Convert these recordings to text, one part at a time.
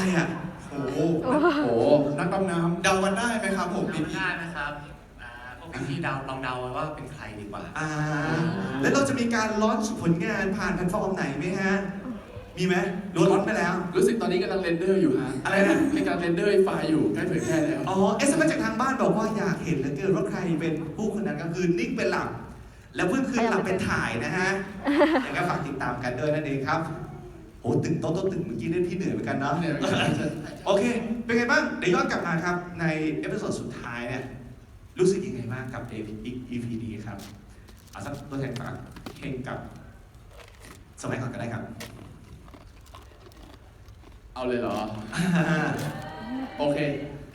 อะไรอะโอ้โหโอ้โอ้โหนักดำน้เดากันได้ไหมครับผมเดาพี่ไม่ได้นะครับอ่าพวกพี่ๆเดาลองเดาว่าเป็นใครดีกว่า อ่า แล้วเราจะมีการลอนช์ผลงานผ่านแพลตฟอร์มไหนไหมฮะ มีไหมหรือว่าลอนช์ไปแล้วำรู้สึกตอนนี้กำลังเรนเดอร์อยู่ฮะอะไรนะในการเรนเดอร์ไฟล์อยู่ใกล้เผยแพร่แล้ว อ๋อเอสเอ็มจากทางบ้านบอกว่าอยากเห็นเหลือเกินว่าใครเป็นผู้คนนั้นก็คือนิ่งเป็นหลับแล้วเพื่อนคือหลับเป็นถ่ายนะฮะอย่างก็ฝากติดตามกันด้วยนั่นเองครับ โอ้ตึงโต๊ะโต๊ะตึงเมื่อกี้เล่นพี่เหนื่อยเหมือนกันเนาะเนี่ยโอเค เป็นไงบ้าง เดี๋ยวย้อนกลับมาครับ ในเอพิโซดสุดท้ายเนี่ยรู้สึกยังไงบ้างกับ EP นี้ครับเอาสักตัวแทนฝากเฮงกับ สมัยก่อนก็ได้ครับ เอาเลยเหรอ โอเค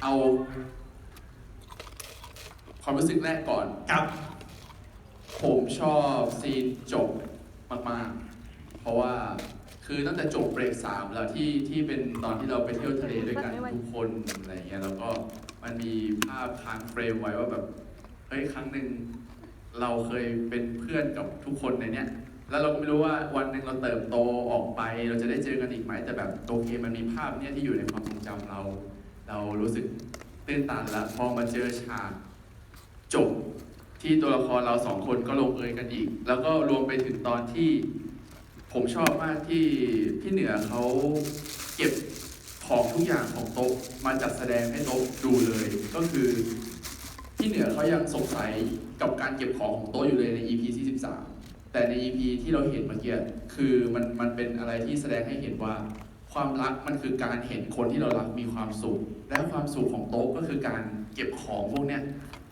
เอา ความรู้สึกแรกก่อน ครับ ผมชอบซีนจบมาก ๆ เพราะว่า คือตั้งแต่จบเบรกสามแล้วที่ที่เป็นตอนที่เราไปเที่ยวทะเลด้วยกันทุกคนอะไรเงี้ยแล้วก็มันมีภาพค้างเฟรมไว้ว่าแบบเฮ้ยครั้งหนึ่งเราเคยเป็นเพื่อนกับทุกคนในเนี้ยแล้วเราก็ไม่รู้ว่าวันหนึ่งเราเติบโตออกไป เราจะได้เจอกันอีกไหมแต่แบบโอเคมันมีภาพเนี้ยที่อยู่ในความทรงจำเรา เรารู้สึกตื้นตันละพอมาเจอฉากจบที่ตัวละครเราสองคนก็ลงเอยกันอีก แล้วก็รวมไปถึงตอนที่ ผมชอบมากที่พี่เหนือเขาเก็บของทุกอย่างของโต๊ะมาจัดแสดงให้โต๊ะดูเลย ก็คือพี่เหนือเขายังสงสัยกับการเก็บของของโต๊ะอยู่เลยใน EP ที่13แต่ใน EP ที่เราเห็นเมื่อกี้คือมันมันเป็นอะไรที่แสดงให้เห็นว่า ความรักมันคือการเห็นคนที่เรารักมีความสุข และความสุขของโต๊ะก็คือการเก็บของพวกเนี้ย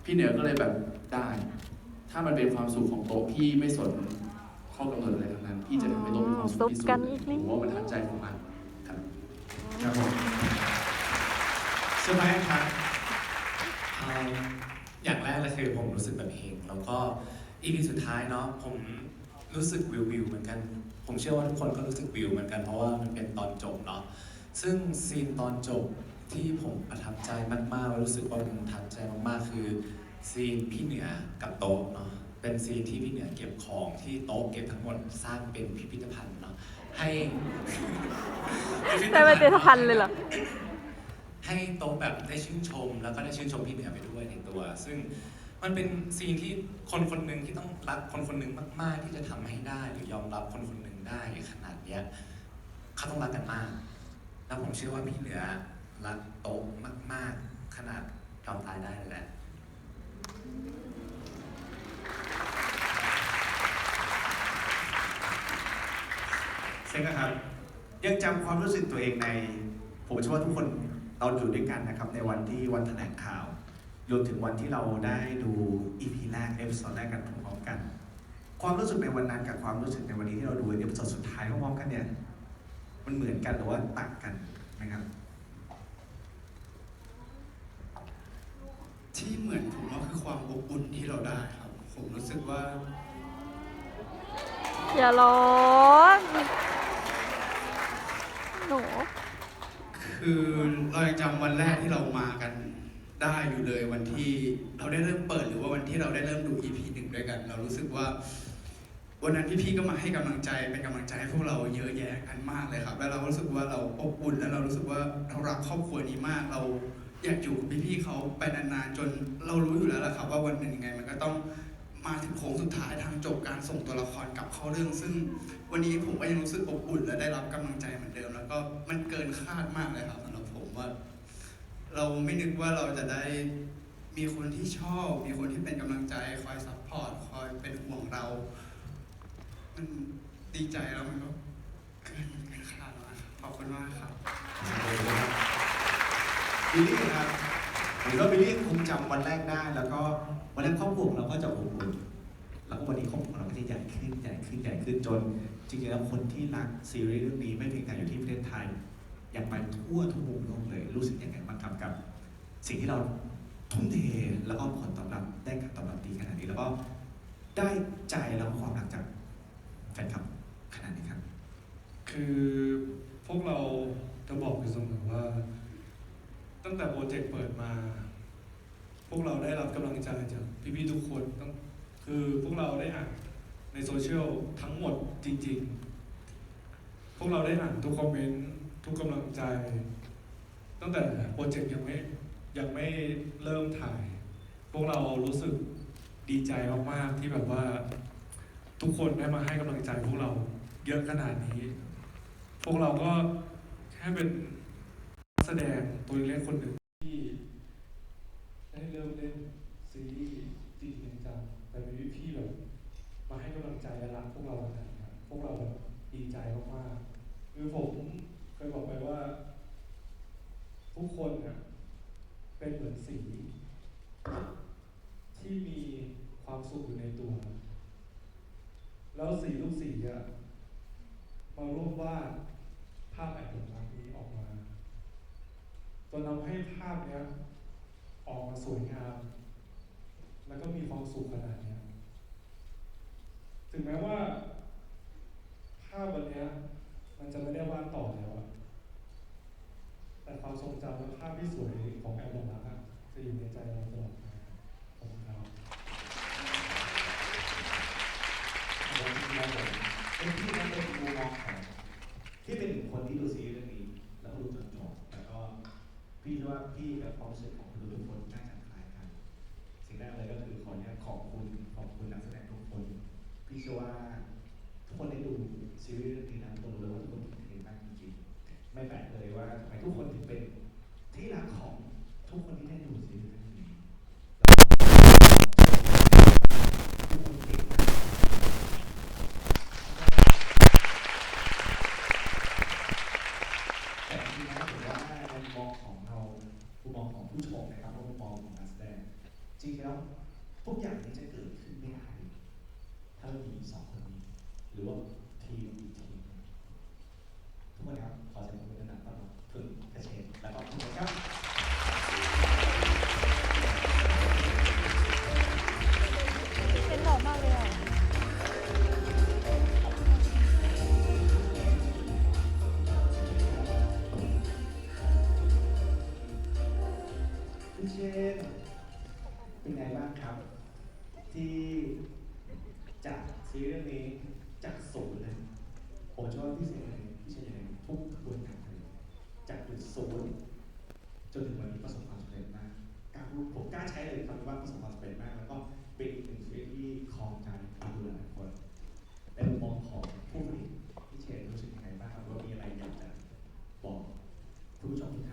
พี่เหนือก็เลยแบบได้ ถ้ามันเป็นความสุขของโต๊ะพี่ไม่สน ข้อกำหนดอะไรทั้งนั้นพี่จะทำให้โต๊ะมีความสุขที่สุซุดปกันเลยอีกผนิดมว่ามันทัดใจผมมากครับครับผมสมัยครับเอ่ออย่างแรกเลยคือผมรู้สึกแบบเฮงแล้วก็อีพีสุดท้ายเนาะผมรู้สึกวิววิวเหมือนกัน ผมเชื่อว่าทุกคนก็รู้สึกวิวเหมือนกันเพราะว่ามันเป็นตอนจบเนาะซึ่งซีนตอนจบที่ผมประทับใจมากๆแล้วรู้สึกว่ามันทัดใจมากๆ คือซีนพี่เหนือกับโต๊ะเนาะ เป็นซีนที่พี่เหนือเก็บของที่โต๊ะเก็บทั้งหมดสร้างเป็นพิพิธภัณฑ์เนาะให้ได้เป็นเจตพันธ์เลยเหรอ ให้โต๊ะแบบได้ชื่นชม แล้วก็ได้ชื่นชมพี่เหนือไปด้วยในตัว ซึ่งมันเป็นซีนที่คนคนหนึ่งที่ต้องรักคนคนหนึ่งมากๆ ที่จะทำให้ได้หรือยอมรับคนคนหนึ่งได้ขนาดเนี้ยเขาต้องรักกันมาก แล้วผมเชื่อว่าพี่เหนือรักโต๊ะมาก ๆ ขนาดยอมตายได้เลยแหละ เซ็งครับ ยังจำความรู้สึกตัวเองใน ผมเชื่อว่าทุกคนเราอยู่ด้วยกันนะครับ ในวันที่วันแถลงข่าวรวมถึงวันที่เราได้ดู EP แรกเอพิโซดแรกกันพร้อมๆกัน ความรู้สึกในวันนั้นกับความรู้สึกในวันนี้ที่เราดูเอพิโซดสุดท้ายพร้อมๆกันเนี่ยมันเหมือนกันหรือว่าต่างกันนะครับที่เหมือนผมว่าคือความอบอุ่นที่เราได้ครับ ผมรู้สึกว่า อย่าร้อง หนู คือเรายังจำวันแรกที่เรามากันได้อยู่เลยวันที่เราได้เริ่มเปิดหรือว่าวันที่เราได้เริ่มดู EP หนึ่งด้วยกัน เรารู้สึกว่า วันนั้นพี่ๆก็มาให้กำลังใจเป็นกำลังใจให้พวกเราเยอะแยะกันมากเลยครับ แล้วเรารู้สึกว่าเราอบอุ่น แล้วเรารู้สึกว่าเรารักครอบครัวนี้มาก เราอยากอยู่กับพี่ๆเขาไปนานๆจนเรารู้อยู่แล้วแหละครับ ว่าวันหนึ่งยังไงมันก็ต้อง มาถึงโค้งสุดท้ายทางจบการส่งตัวละครกลับเข้าเรื่อง ซึ่งวันนี้ผมก็ยังรู้สึกอบอุ่นและได้รับกำลังใจเหมือนเดิม แล้วก็มันเกินคาดมากเลยครับสำหรับผมว่า เราไม่นึกว่าเราจะได้มีคนที่ชอบ มีคนที่เป็นกำลังใจคอยซัพพอร์ตคอยเป็นห่วงเรา มันดีใจแล้วมันก็เกินเกินคาดมากครับขอบคุณมากครับ บิลลี่ครับหรือว่าบิลลี่คงจำวันแรกได้แล้วก็ วันแรกครอบครัวของเราก็จะอบอุ่นแล้วก็วันนี้ครอบครัวของเราก็จะใหญ่ขึ้นใหญ่ขึ้นใหญ่ขึ้นจนจริงๆแล้วคนที่รักซีรีส์เรื่องนี้ไม่เพียงแต่อยู่ที่ประเทศไทยอยากไปทั่วทุกมุมโลกเลย รู้สึกยังไงบ้างครับกับ สิ่งที่เราทุ่มเทแล้วก็ผลตอบรับได้การตอบรับดีขนาดนี้แล้วก็ได้ใจแล้วก็ความรักจากแฟนคลับขนาดนี้ครับ คือพวกเราจะบอกอยู่เสมอว่า ตั้งแต่โปรเจกต์เปิดมา วกเราได้รับกำลังใจจากพี่ๆทุกคนตั้งคือพวกเราได้อ่านในโซเชียลทั้งหมดจริง ๆ พวกเราได้อ่านทุกคอมเมนต์ทุกกำลังใจ ตั้งแต่โปรเจกต์ยังไม่ยังไม่เริ่มถ่าย พวกเรารู้สึกดีใจมากๆที่แบบว่า ทุกคนได้มาให้กำลังใจพวกเราเยอะขนาดนี้ พวกเราก็แค่เป็นนักแสดงตัวเล็กคนหนึ่ง เริ่มเล่นซีรีส์จริงจังแต่มีพี่แบบมาให้กำลังใจและรักพวกเราขนาดนี้พวกเราแบบดีใจมากๆคือผมเคยบอกไปว่า ทุกคนเนี่ยเป็นเหมือนสี ที่มีความสุขอยู่ในตัว แล้วสีทุกสีอะมาร่วมวาดภาพแอบหลงรักนี้ออกมาจนทำให้ภาพเนี้ย ออกมาสวยงาม แล้วก็มีความสุขขนาดนี้ถึงแม้ว่าภาพวันนี้มันจะไม่ได้วาดต่อแล้วอะแต่ความทรงจำและภาพที่สวยของแอลบั้มอะจะอยู่ในใจเราตลอดมาขอบคุณครับผมจริงๆแล้วผมเป็นพี่นะเป็นมุมมองของที่เป็นหนึ่งคนที่ดูซีรีส์เรื่องนี้ แล้วก็ดูจนจบแล้วก็พี่ว่าพี่กับความรู้สึก พี่เชื่อว่าทุกคนได้ดูซีรีส์เรื่องนี้นะทุกคนรู้เลยว่าทุกคนทุ่มเทมากจริงๆไม่แปลกเลยว่าทำไมทุกคนถึงเป็นที่รักของทุกคนที่ได้ดูซีรีส์ คุณเชนเป็นไงบ้างครับ ที่จากซีรีส์เรื่องนี้จากศูนย์เลยผมชอบพี่เชนเลยพี่เชนเลยทุกกระบวนการเลยจากจุดศูนย์จนถึงวันนี้ประสบความสำเร็จมากกล้ารพูดผมกล้าใช้เลยคำว่าประสบความสำเร็จมาก แล้วก็เป็นอีกหนึ่งซีรีส์ที่ครองใจคนดูหลายคนในมุมมองของผู้ผลิตพี่เชนรู้สึกยังไงบ้างครับว่ามีอะไรอยากจะบอกคุณผู้ชมทุกท่าน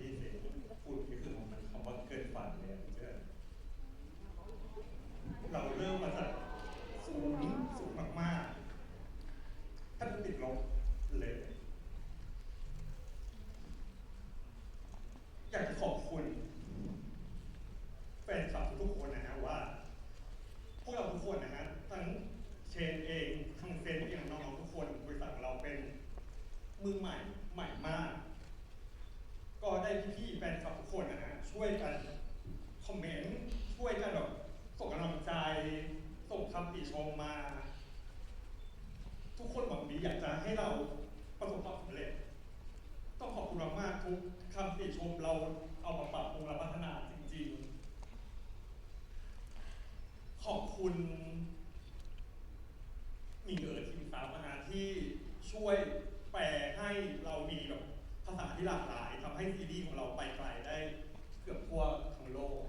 คำติชมเราเอามาปรับปรุงและพัฒนาจริงๆ ขอบคุณมีเอิร์ทีมสามนะฮะที่ช่วยแปลให้เรามีแบบภาษาที่หลากหลายทำให้ซีรีส์ของเราไปไกลได้เกือบทั่วทั้งโลก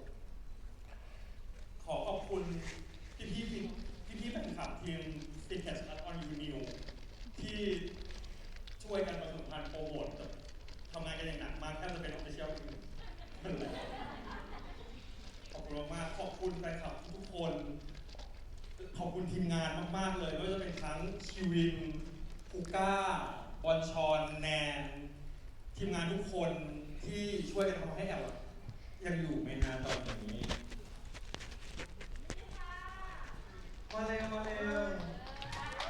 ขอขอบคุณพี่พี่พี่พี่พี่ๆแฟนคลับทีม s i n c a t Art on You New ที่ช่วยกันประชาสัมพันธ์โปรโมทกับทำงานกันอย่างหนักมากแทบจะเป็นออฟฟิเชียลคือนั่นแหละขอบคุณมากๆขอบคุณแฟนคลับทุกคน ขอบ คุณทีมงานมาก ๆ เลยไม่ว่าจะเป็นทั้งชีวินคูก้า บอลชอนแนน ทีมงานทุกคนที่ช่วยกันทำให้แอลยังอยู่ในงานตอนนี้ มาเร็วมาเร็ว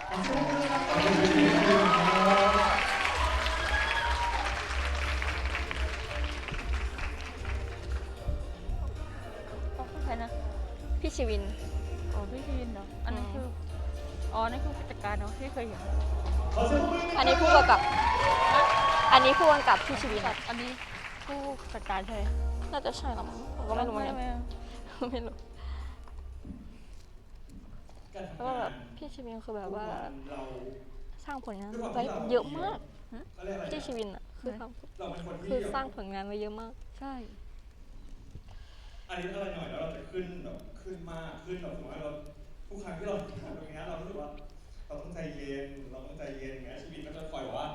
ขอบคุณครับขอบคุณครับใครนะพี่ชีวิน อ๋อนั่นคือผู้จัดการเนาะที่เคยเห็นขอเสียงปรบมืออันนี้ผู้กำกับ อันนี้ผู้กำกับพี่ชีวินอันนี้ผู้จัดการใช่ไหมน่าจะใช่หรอมั้งผมก็ไม่รู้เหมือนกันไม่รู้การแล้วทำก็งาแบบนพี่ชีวินคือแบบว่าเราสร้างผลงานด้วยความไว้ที่ราเยอะมากเขาเรียกอะไรที่นะชีวินอะคือทเราเป็นคนำที่คือสร้างผลงานไว้เยอะมาก ใช่ อันนี้อะไรหน่อยแล้วเราจะขึ้นแบบขึ้นมากขึ้นแบบสมมติว่าเรา ทุกครั้งที่เราทำตรงเนี้ยเรารู้สึกว่าเราต้องใจเย็น เราต้องใจเย็นอย่างเงี้ยชีวิตก็จะคอยว่า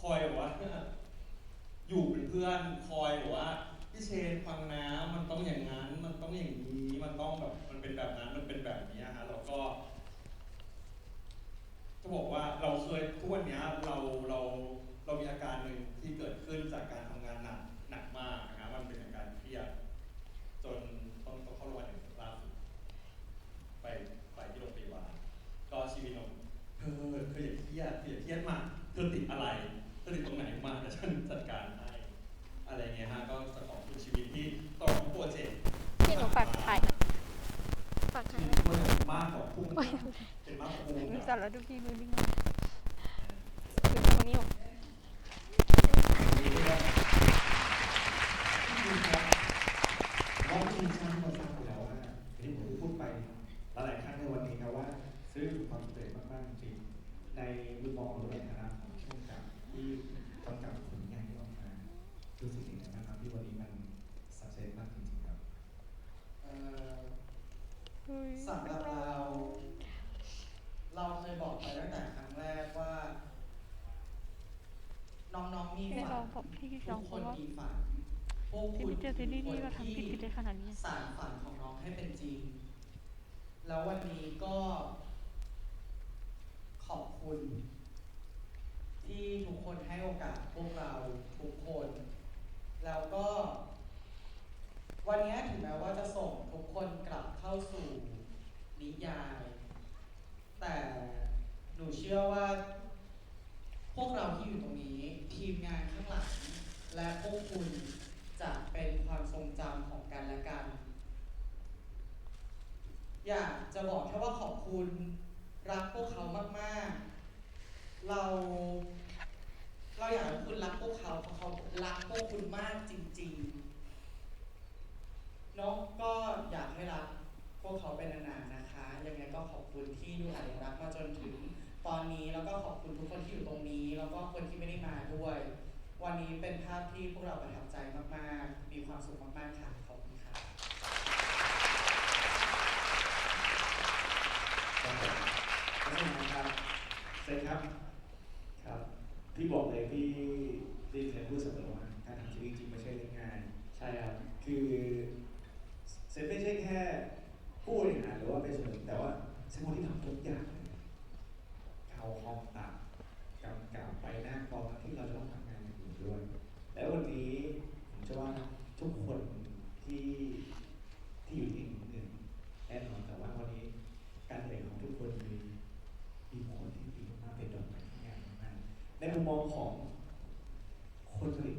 คอยว่าอยู่เป็นเพื่อนคอยว่าพี่เชนฟังนะมันต้องอย่างนั้น มันต้องอย่างนี้มันต้องแบบ มันเป็นแบบนั้นมันเป็นแบบนี้ฮะแล้วก็จะบอกว่าเราเคยทุกวันนี้เราเราเรามีอาการหนึ่งที่เกิดขึ้นจากการทำงานหนักหนักมากนะครับมันเป็นอาการเครียดจนต้องต้องเข้าโรงพยาบาลล่าสุดไปไปที่โรงพยาบาลก็ ชีวิตของเธอเธออย่าเครียดเธออย่าเครียดมากเธอติดอะไรเธอติดตรงไหนมาแต่ฉันจัดการให้อะไรเงี้ยฮะก็จะขอบคุณชีวิตที่ตลอดทั้งโปรเจกต์ที่หนูฝากถ่ายฝากถ่ายนะมันมากกว่าพุ่งเป็นมากกว่าพุ่งสารดูพี่มือนิ่งคือตรงนี้ว่าทีมชาติเราทราบแล้วว่าที่ผมพูดไปหลายครั้งในวันนี้นะว่า ซื้อความสำเร็จมากๆจริงในมุมมองของตัวเองนะครับของช่วงกับที่ต้องกับผลงานที่ออกมารู้สึกยังไงบ้างครับที่วันนี้มันสักเซสมากจริงๆครับเอ่อสำหรับเรา เราเคยบอกไปตั้งแต่ครั้งแรกว่า น้องๆมีที่ฝัเรานบอกที่ทุเรากบคอกนว่ามีฝันพวกที่คุณไม่เจอซีรีส์คืนี่อเราคนทำผิดที่ผิดได้ขนาดนี้ สารฝันของน้องให้เป็นจริง แล้ววันนี้ก็ ขอบคุณ ที่ทุกคนให้โอกาสพวกเราทุกคน แล้วก็ วันนี้ถึงแม้ว่าจะส่งทุกคนกลับเข้าสู่นิยาย แต่หนูเชื่อว่า พวกเราที่อยู่ตรงนี้ ทีมงานข้างหลัง และพวกคุณจะเป็นความทรงจำของกันและกัน อยากจะบอกแค่ว่าขอบคุณ รักพวกเขามากๆ เรา เราอยากให้คุณรักพวกเขาเพราะเขารักพวกคุณมากจริงๆ น้องก็อยากให้รักพวกเขาเป็นนานๆนะคะ ยังไงก็ขอบคุณที่ดูอารักมาจนถึงตอนนี้ แล้วก็ขอบคุณทุกคนที่อยู่ตรงนี้ แล้วก็คนที่ไม่ได้มาด้วย วันนี้เป็นภาพที่พวกเราประทับใจมากๆ มีความสุขมากๆค่ะขอบคุณค่ะเพราะฉะนั้นครับเซนครับครับพี่บอกเลยพี่พี่เคยพูดเสมอว่าการทำชีวิตจริงไม่ใช่เรื่องง่ายใช่ครับคือเซนไม่ใช่แค่ผู้บริหารหรือว่าเป็นส่วนหนึ่งแต่ว่าเซนคนที่ทำทุกอย่างเลยเขาห้องตัดกำกับไปหน้ากองที่เราจะต้องทำงานอยู่ด้วย แล้ววันนี้ผมเชื่อว่าทุกคนที่ที่อยู่ที่หนึ่งแน่นอนแต่ว่าวันนี้ การเหนื่อยของทุกคนมีมีผลที่ดีมากเป็นดอกไม้ที่งามมากในมุมมองของคนผลิต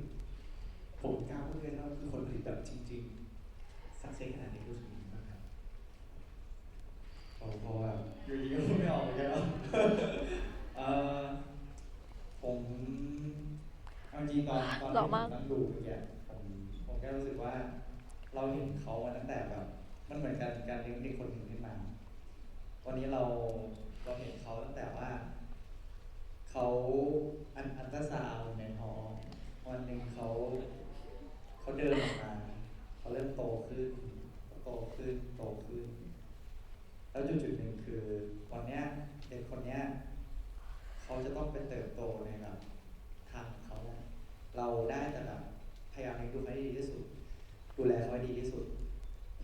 ผมกล้าพูดเลยนะว่าคือคนผลิตแบบจริงๆสักเซสขนาดนี้รู้สึกดีมากครับเพราะว่าอยู่ดีก็พูดไม่ออกเหมือนกันแล้ว เอ่อผมเอาจริงตอนตอน หล่อ ที่ผม มาก นั่งดูเมื่อกี้ผมผมแค่รู้สึกว่า เราเห็นเขามาตั้งแต่แบบ มันเหมือน การการเลี้ยงเด็กคนหนึ่งขึ้นมา วันนี้เราเราเห็นเขาตั้งแต่ว่า เขาอันอันตราซาวในท้อวันหนึ่งเขาเขาเดินออกมาเขาเริ่มโตขึ้นโตขึ้นโตขึ้น แล้วจุดจุดหนึ่งคือวันเนี้ยเด็กคนเนี้ยเขาจะต้องไปเติบโตในแบบทางเขา เราได้แต่แบบพยายามเลี้ยงดูเขาให้ดีที่สุด ดูแลเขาให้ดีที่สุด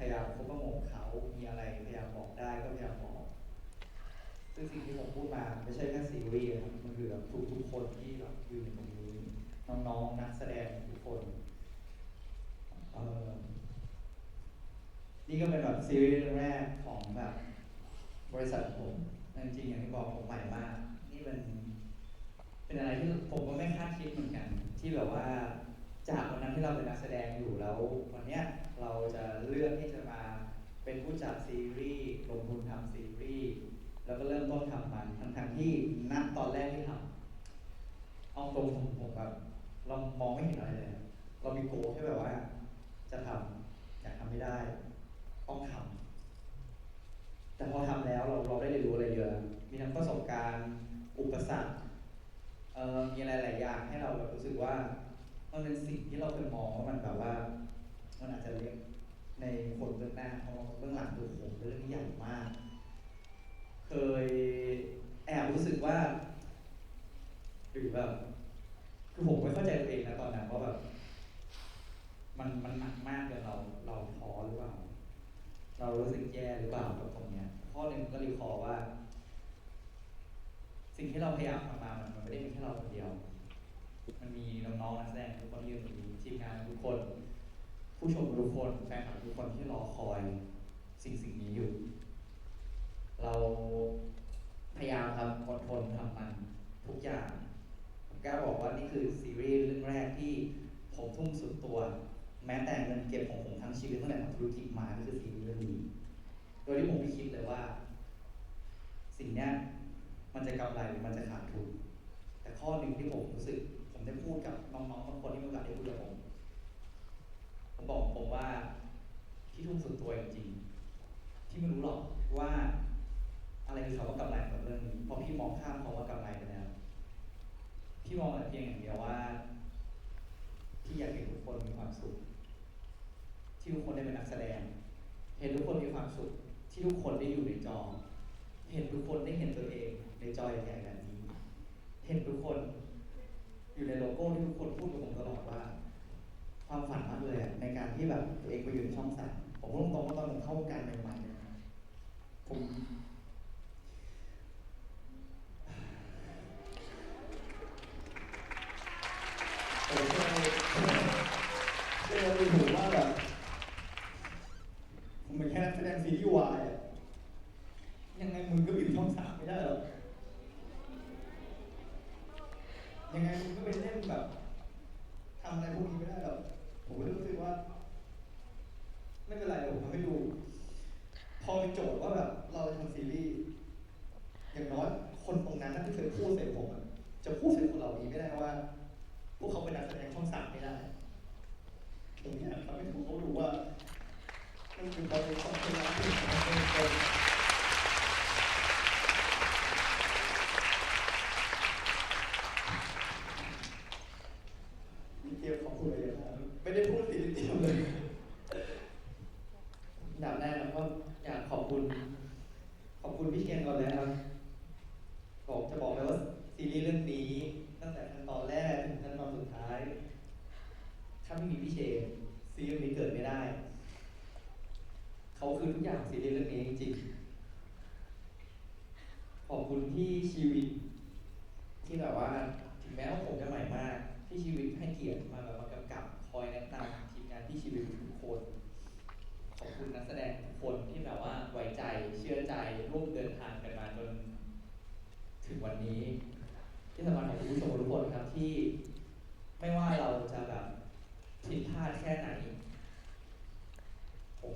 ยายามคบประหงมเขา มีอะไรพยายามบอกได้ก็พยายามบอก ซึ่งสิ่งที่ผมพูดมาไม่ใช่แค่ซีรีส์ครับมันคือแบบทุกทุกคนที่แบบอยู่ในตรงนี้น้องๆนักแสดงทุกคนเออนี่ก็เป็นแบบซีรีส์แรกของแบบบริษัทผมจริงๆอย่างที่บอกผมใหม่มาก นี่เป็นเป็นอะไรที่ผมก็ไม่คาดคิดเหมือนกัน ที่แบบว่า จากวันนั้นที่เราเป็นนักแสดงอยู่แล้ว วันเนี้ยเราจะเลือกที่จะมาเป็นผู้จัดซีรีส์ลงทุนทำซีรีส์แล้วก็เริ่มต้นทำมันทั้งๆที่ณตอนแรกที่ทำเอาตรงผมผมแบบเรามองไม่เห็นอะไรเลย เรามีโกลแค่แบบว่า จะทำอยากทำไม่ได้ ต้องทำแต่แต่พอทำแล้วเราเราได้เรียนรู้อะไรเยอะ มีทั้งประสบการณ์ อุปสรรคเอ่อมีอะไรหลายอย่างให้เราแบบรู้สึกว่า มันเป็นสิ่งที่เราเคยมองว่ามันแบบว่า มันอาจจะเล็กในคนเบื้องหน้าเพราะเบื้องหลังดูโหเป็นเรื่องที่ใหญ่มาก เคยแอบรู้สึกว่าหรือแบบคือผมไม่เข้าใจตัวเองนะตอนนั้นว่าแบบมันมันหนักมากจนเราเราท้อหรือเปล่า เรารู้สึกแย่หรือเปล่ากับตรงเนี้ยข้อหนึ่งก็รีคอว่า สิ่งที่เราพยายามทำมามันมันไม่ได้มีแค่เราคนเดียว มันมีน้องๆนักแสดงทุกคนที่อยู่ตรงนี้ทีมงานทุกคน ผู้ชมทุกคนแฟนคลับทุกคนที่รอคอยสิ่งสิ่งนี้อยู่ เราพยายามครับอดทนทำมันทุกอย่างผมกล้าบอกว่านี่คือซีรีส์เรื่องแรกที่ผมทุ่มสุดตัว แม้แต่เงินเก็บของผมทั้งชีวิตตั้งแต่ทำธุรกิจมาก็คือซีรีส์เรื่องนี้โดยที่ผมไม่คิดเลยว่า สิ่งนี้มันจะกำไรหรือมันจะขาดทุนแต่ข้อหนึ่งที่ผมรู้สึก ได้พูดกับน้องๆบางคนที่มีโอกาสได้พูดกับผม ผมบอกผมว่าที่ทุ่มสุดตัวจริงๆที่ไม่รู้หรอกว่า อะไรคือคำว่ากำไรกับเรื่องนี้เพราะพี่มองข้ามคำว่ากำไรไปแล้วพี่มองแต่เพียงอย่างเดียวว่าที่อยากเห็นทุกคนมีความสุข ที่ทุกคนได้เป็นนักแสดง เห็นทุกคนมีความสุข ที่ทุกคนได้อยู่ในจอ เห็นทุกคนได้เห็นตัวเองในจอใหญ่ๆแบบนี้ เห็นทุกคน อยู่ในโลโก้ที่ทุกคนพูดกับผมตลอดว่า ความฝันมากเลยอะในการที่แบบตัวเองไปอยู่ในช่องสามผมพูดตรงๆว่าตอนผมเข้าวงการใหม่ๆเนี่ยนะผมผมเคยเคยไปถูกว่าแบบผมเป็นแค่นักแสดงซีรีส์วายอะยังไงมึงก็ไปอยู่ช่องสามไม่ได้หรอก ยังไงมันก็เปเล่นแบบทำอะไรพวกนี้ไม่ได้หรอกผมก็รู้สึกว่า ไม่เป็นไรเดี๋ยวผมทำให้ดู พอมีโจทย์ว่าแบบเราจะทำซีรีส์ อย่างน้อยคนตรงนั้นนะที่เคยพูดใส่ผมอะจะพูดใส่คนเหล่านี้ไม่ได้ว่า พวกเขาเป็นนักแสดงช่องสามไม่ได้ตรงเนี้ยทำให้ทุกเขารู้ว่า มันคือความเป็นความเป็นรักที่มันเป็นคนมีเตรียมขอบคุณอะไรนะไม่ได้พูดสิ่งที่เตรียมเลยดับแรกนะก็อยากขอบคุณ ขอบคุณพี่เคนก่อนเลยนะครับบอกจะบอกเลยว่าซีรีส์เรื่องนี้ ตั้งแต่ขั้นตอนแรกถึงขั้นตอนสุดท้าย ถ้าไม่มีพี่เชนซีรีส์นี้เกิดไม่ได้ เขาคือทุกอย่างซีรีส์เรื่องนี้จริงๆขอบคุณที่ชีวิต ที่แบบว่าถึงแม้ว่าผมจะใหม่มากที่ชีวิตให้เกียรติมาแบบมากำกับคอยแนะนำทีมงานที่ชีวิตทุกคน ขอบคุณนักแสดงทุกคนที่แบบว่าไว้ใจเชื่อใจร่วมเดินทางกันมาจนถึงวันนี้ ที่สำคัญของคุณผู้ชมทุกคนครับที่ ไม่ว่าเราจะแบบผิดพลาดแค่ไหน ผม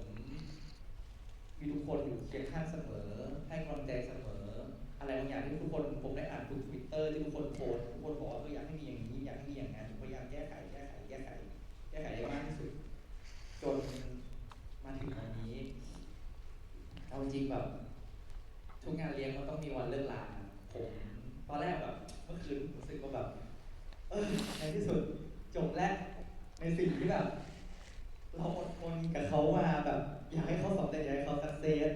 มีทุกคน อยู่เคียงข้างเสมอ ให้กำลังใจเสมอ อะไรบางอย่างที่ทุกคนผมได้อ่านทุกทวิตเตอร์ที่ทุกคนโพสต์ทุกคนบอกว่าเอออยากให้มีอย่างนี้อยากให้มีอย่างนั้นผมพยายามแก้ไขแก้ไขแก้ไขแก้ไขได้มากที่สุด จนมาถึงวันนี้เอาจริงๆแบบทุกงานเลี้ยงมันต้องมีวันเลิกลาผมตอนแรกแบบเมื่อคืนรู้สึกว่าแบบเออในที่สุดจบแล้วในสิ่งที่แบบเราอดทนกับเขามาแบบ อยากให้เขาสำเร็จอยากให้เขาสักเซส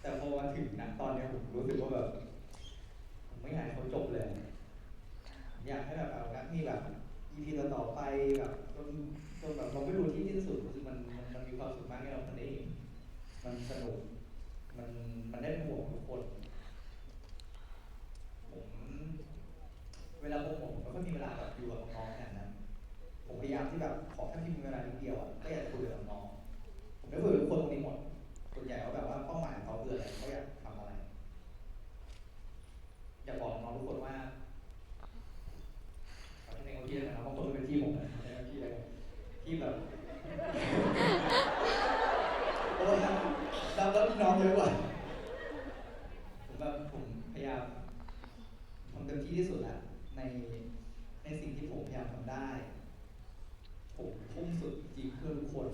แต่พอมาถึงนะตอนเนี้ยผมรู้สึกว่าแบบผมไม่อยากให้เขาจบเลย อยากให้แบบเอานักมีแบบ EP ต่อๆไปแบบจนจนแบบเราไม่รู้ที่ที่สุดรู้สึกมันมันมันมีความสุขมากที่เราทำได้เองมันสนุกมันมันได้ห่วงทุกคนผมเวลาผมผมไม่ค่อยมีเวลาแบบอยู่กับน้องๆขนาดนั้นผมพยายามที่แบบขอแค่พี่มีเวลานิดเดียวอะก็อยากจะคุยกับน้อง ๆผมได้คุยกับทุกคนตรงนี้หมดส่วนใหญ่ว่าแบบว่าเป้าหมายของเขาคืออะไรเขาอยากทำอะไรอยากบอกน้องทุกคนว่าขอให้ในคนที่นะครับบางเป็นที่ผมนะที่อะไรที่แบบโอ้ยเราแล้วมีน้องเยอะกว่าผมแบบผมพยายามทำเต็มที่ที่สุดแล้วในในสิ่งที่ผมพยายามทำได้ ผมทุ่มสุดจริงเพื่อทุกคน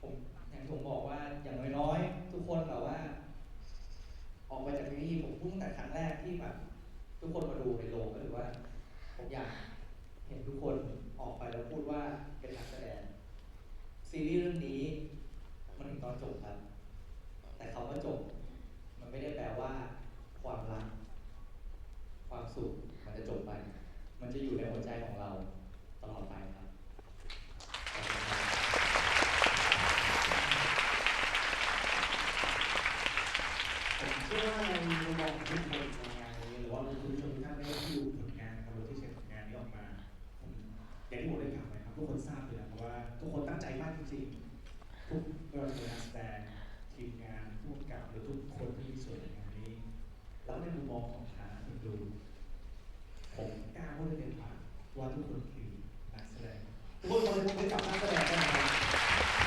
ผมอย่างที่ผมบอกว่าอย่างน้อยๆทุกคนแบบว่า ออกไปจากที่นี่ผมพูดตั้งแต่ครั้งแรกที่แบบทุกคนมาดูในโรงก็ถือว่า ผมอยากเห็นทุกคนออกไปแล้วพูดว่าเป็นนักแสดงซีรีส์เรื่องนี้ มันถึงตอนจบครับ แต่คำว่าจบ มันไม่ได้แปลว่า ความรัก ความสุขมันจะจบไป มันจะอยู่ในหัวใจของเราตลอดไปครับ ผมเชื่อว่าในมุมมองของทุกคนในงานนี้หรือว่าคุณผู้ชมทุกท่านได้ที่ดูผลงานนะครับหรือที่เช็คผลงานนี้ออกมาผมอย่างที่ผมได้กล่าวไปครับ ทุกคนทราบอยู่แล้วเพราะว่า ทุกคนตั้งใจมากจริงๆทุกเหล่าจะเป็นนักแสดงทีมงานผู้กำกับหรือทุกคนที่มีส่วนในงานนี้ แล้วในมุมมองของฐานะคนดู ผมกล้าพูดได้เต็มปากว่าทุกคนคือนักแสดงทุกคนตอนนี้ผมได้กลับนักแสดงได้นะครับ